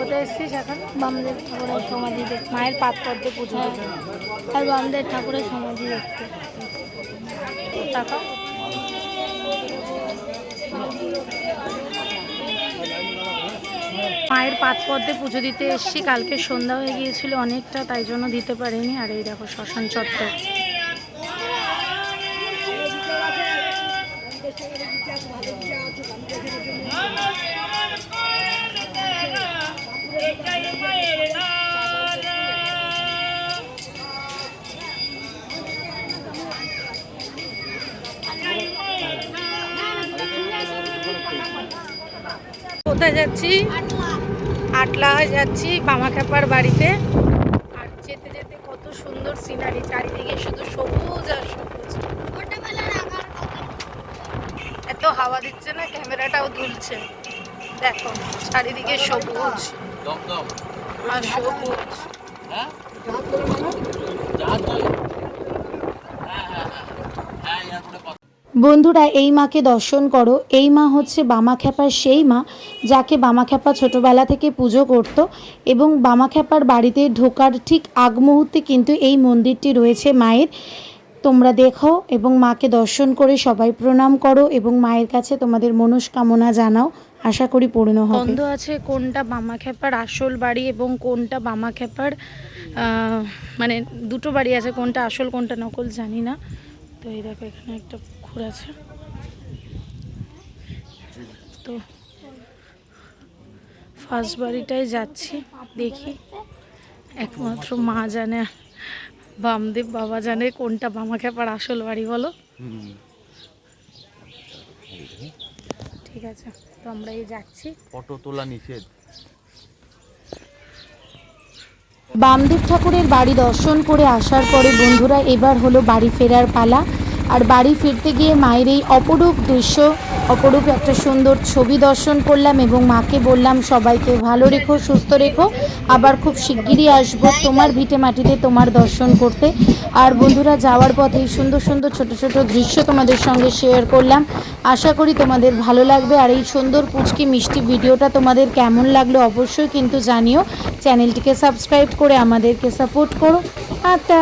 কোথায় এসেছিস এখন? বামদেব ঠাকুরের সমাধি দেখতে। মায়ের পাত পদ্মে পুজো আর বামদেব ঠাকুরের সমাধি দেখতে। টাকা মায়ের পাত পদ্মে পুজো দিতে এসেছি। কালকে সন্ধ্যা হয়ে গিয়েছিল অনেকটা, তাই জন্য দিতে পারিনি। আর এই দেখো শ্মশান চত্বর। কোথায় যাচ্ছি? আটলা যাচ্ছি বামাখ্যাপার বাড়িতে। আর যেতে যেতে কত সুন্দর সিনারি চারিদিকে শুধু সবুজ আর সবুজ। এত হাওয়া দিচ্ছে না ক্যামেরাটাও দুলছে দেখো চারিদিকে সবুজ আর সবুজ। বন্ধুরা, এই মাকে দর্শন করো। এই মা হচ্ছে বামাখ্যাপার সেই মা যাকে বামাখ্যাপা ছোটোবেলা থেকে পুজো করত এবং বামাখ্যাপার বাড়িতে ঢোকার ঠিক আগ মুহূর্তে কিন্তু এই মন্দিরটি রয়েছে মায়ের। তোমরা দেখো এবং মাকে দর্শন করে সবাই প্রণাম করো এবং মায়ের কাছে তোমাদের মনস্কামনা জানাও। আশা করি পূর্ণ হবে। বন্ধ আছে কোনটা বামাখ্যাপার আসল বাড়ি এবং কোনটা বামাখ্যাপার মানে দুটো বাড়ি আছে কোনটা আসল কোনটা নকল জানি না। তো এই দেখো, এখানে একটা পুকুর আছে। তো ফার্স্ট বাড়িটাই যাচ্ছি দেখি। একমাত্র মা জানে বামদেব বাবা জানে কোনটা বামাখ্যাপার আসল বাড়ি বলো। ঠিক আছে তো আমরা এই যাচ্ছি। ফটো তোলা নিষেধ। বামদেব ঠাকুরের বাড়ি দর্শন করে আসার পরে বন্ধুরা এবার হলো বাড়ি ফেরার পালা। আর বাড়ি ফিরতে গিয়ে মায়ের এই অপরূপ দৃশ্য, অপরূপ একটা সুন্দর ছবি দর্শন করলাম এবং মাকে বললাম, সবাইকে ভালো রেখো, সুস্থ রেখো। আবার খুব শিগগিরই আসব তোমার ভিটে মাটিতে তোমার দর্শন করতে। আর বন্ধুরা, যাওয়ার পথে এই সুন্দর সুন্দর, ছোট ছোট দৃশ্য তোমাদের সঙ্গে শেয়ার করলাম। আশা করি তোমাদের ভালো লাগবে। আর এই সুন্দর পুচকি মিষ্টি ভিডিওটা তোমাদের কেমন লাগল অবশ্যই কিন্তু জানিও। চ্যানেলটিকে সাবস্ক্রাইব করে আমাদেরকে সাপোর্ট করো। আটা